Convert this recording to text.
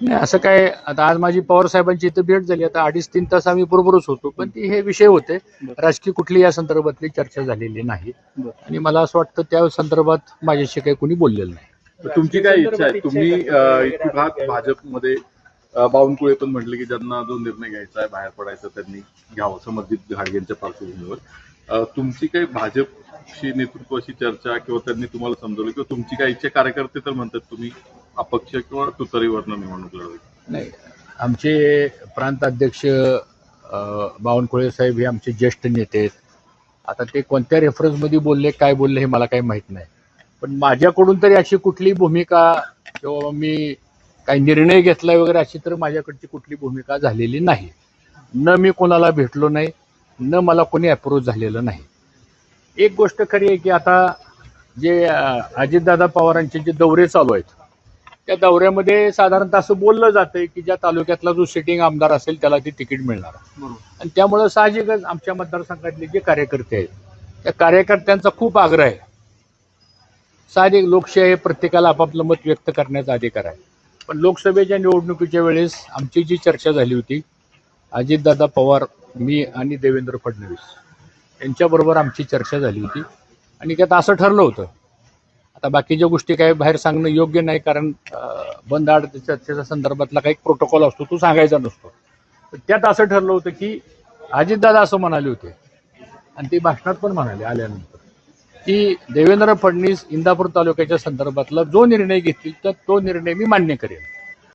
नाही असं काय आता आज माझी पवार साहेबांची इथं भेट झाली आता अडीच तीन तास आम्ही बरोबरच होतो पण ती हे विषय होते. राजकीय कुठली या संदर्भातली चर्चा झालेली नाही. आणि मला असं वाटतं त्या संदर्भात माझ्याशी काही कोणी बोललेलं नाही. तर तुमची काय इच्छा आहे? तुम्ही भाजपमध्ये बावनकुळे पण म्हटले की ज्यांना जो निर्णय घ्यायचा आहे बाहेर पडायचा त्यांनी घ्यावं समर्जित घाडगेंच्या पार्श्वभूमीवर. तुमची काही भाजपशी नेतृत्वाशी चर्चा किंवा त्यांनी तुम्हाला समजवलं किंवा तुमची काय इच्छा कार्यकर्ते तर म्हणतात तुम्ही अपक्ष किंवा तुतारीवरनं निवडणूक लढवली नाही. आमचे प्रांताध्यक्ष बावनकुळे साहेब हे आमचे ज्येष्ठ नेते आहेत. आता ते कोणत्या रेफरन्समध्ये बोलले काय बोलले हे मला काही माहीत नाही. पण माझ्याकडून तरी अशी कुठली भूमिका किंवा मी काही निर्णय घेतला वगैरे अशी तर माझ्याकडची कुठली भूमिका झालेली नाही. न मी कोणाला भेटलो नाही न मला कोणी अप्रोच झालेलं नाही. एक गोष्ट खरी आहे की आता जे अजितदादा पवारांचे जे दौरे चालू आहेत त्या दौऱ्यामध्ये साधारणतः असं बोललं जातंय की ज्या तालुक्यातला जो सिटिंग आमदार असेल त्याला ती तिकीट मिळणार. आणि त्यामुळं साहजिकच आमच्या मतदारसंघातले जे कार्यकर्ते आहेत त्या कार्यकर्त्यांचा खूप आग्रह आहे. साहजिक लोकशाही प्रत्येकाला आपापलं मत व्यक्त करण्याचा अधिकार आहे. पण लोकसभेच्या निवडणुकीच्या वेळेस आमची जी चर्चा झाली होती अजितदादा पवार मी आणि देवेंद्र फडणवीस यांच्याबरोबर आमची चर्चा झाली होती. आणि त्यात असं ठरलं होतं आता बाकीच्या गोष्टी काय बाहेर सांगणं योग्य नाही कारण बंद आड चर्चेच्या संदर्भातला काही प्रोटोकॉल असतो तो सांगायचा नसतो. त्यात असं ठरलं होतं की अजितदादा असं म्हणाले होते आणि ते भाषणात पण म्हणाले आल्यानंतर की देवेंद्र फडणवीस इंदापूर तालुक्याच्या संदर्भातला जो निर्णय घेतील तर तो निर्णय मी मान्य करेन.